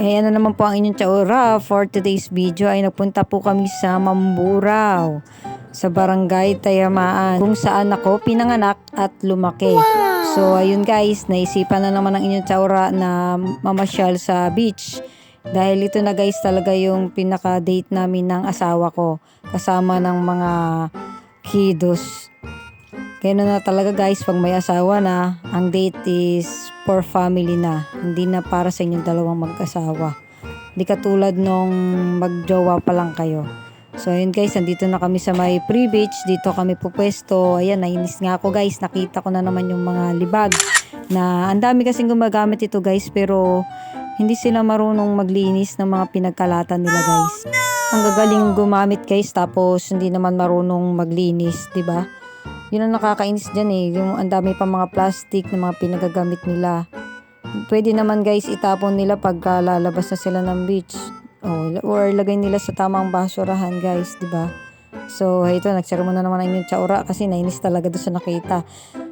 Ayan na naman po ang inyong tsaura. For today's video ay nagpunta po kami sa Mamburao sa barangay Tayamaan kung saan ako pinanganak at lumaki. So ayun guys, naisipan na naman ng inyong tsaura na mamasyal sa beach. Dahil ito na guys talaga yung pinaka-date namin ng asawa ko kasama ng mga kiddos. Kaya na talaga guys, pag may asawa na, ang date is for family na. Hindi na para sa inyong dalawang mag-asawa. Hindi katulad nung magjowa pa lang kayo. So ayun guys, nandito na kami sa may pre-beach. Dito kami pupwesto. Ayan, nainis nga ako guys. Nakita ko na naman yung mga libag. Na ang dami kasing gumagamit ito guys. Pero hindi sila marunong maglinis ng mga pinagkalatan nila guys. Ang gagaling gumamit guys. Tapos hindi naman marunong maglinis, 'di ba? Yun ang nakakainis dyan eh. Yung ang dami pa mga plastic na mga pinagagamit nila. Pwede naman guys itapon nila pagka lalabas na sila ng beach. O, or lagay nila sa tamang basurahan guys, di ba? So, ito, nagsara mo na naman ang inyong tsaura kasi nainis talaga doon sa nakita.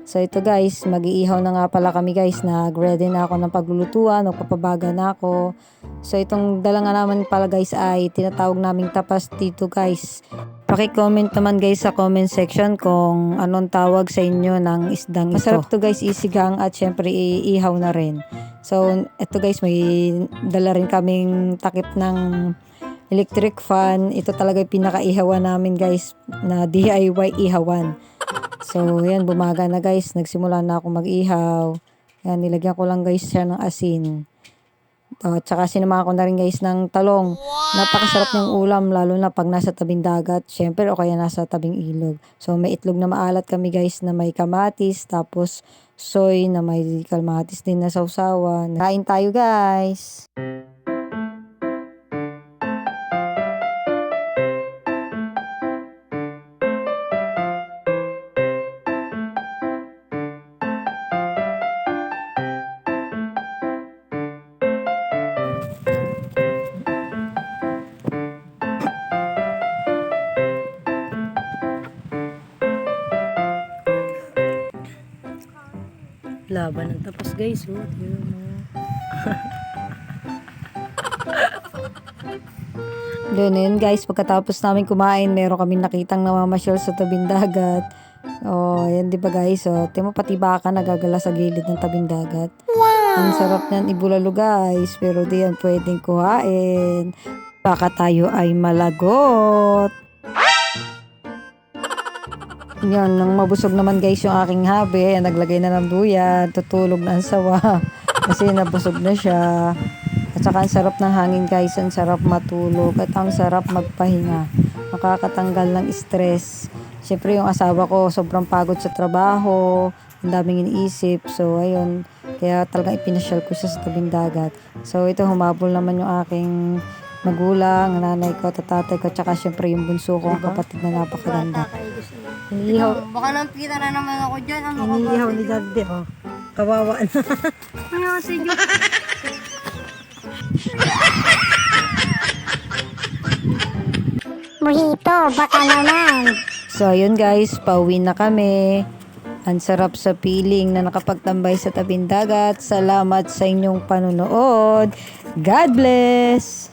So, ito guys, mag-iihaw na nga pala kami guys. Nag-ready na ako ng paglulutuan, nagpapabaga na ako. So, itong dala nga naman pala guys ay tinatawag naming tapas dito guys. Paki-comment naman guys sa comment section kung anong tawag sa inyo ng isdang ito. Masarap to guys isigang at syempre iihaw na rin. So, ito guys may dala rin kaming takip ng electric fan. Ito talaga yung pinaka-ihawan namin guys na DIY ihawan. So, yan bumaga na guys. Nagsimula na ako mag-ihaw. Yan, nilagyan ko lang guys siya ng asin. Oh, at saka sinamahan ko na rin guys ng talong. Napakasarap ng ulam lalo na pag nasa tabing dagat. Syempre o kaya nasa tabing ilog. So may itlog na maalat kami guys na may kamatis. Tapos soy na may kamatis din na sausawan. Kain tayo guys! Laban ng tapos guys. Oh. Doon yun guys, pagkatapos namin kumain, meron kami nakitang namamasyal sa tabing dagat. Oh, yan di ba guys? Oh, timo pati baka nagagala sa gilid ng tabing dagat. Ang sarap niyan ibulalo guys, pero di yan pwedeng kuhain. Baka tayo ay malagot. Yan, nang mabusog naman guys yung aking habi, ayan, naglagay na ng duyan, tutulog na ang sawa. Kasi nabusog na siya. At saka ang sarap ng hangin guys, ang sarap matulog at ang sarap magpahinga. Makakatanggal ng stress. Siyempre yung asawa ko sobrang pagod sa trabaho, ang daming iniisip. So ayun, kaya talagang ipinasyal ko siya sa tabing dagat. So ito humabol naman yung aking magulang, ang nanay ko, tatay ko, tsaka syempre yung bunso ko, ang kapatid na napakaganda. Iniihaw, Baka nampira na naman ako dyan. Ano ka ba? iniihaw ni Daddy, oh. Kawawa na. Ano kasi dyan? Mojito, baka naman. So, ayun guys, pauwi na kami. Ang sarap sa feeling na nakapagtambay sa tabing dagat. Salamat sa inyong panunood. God bless!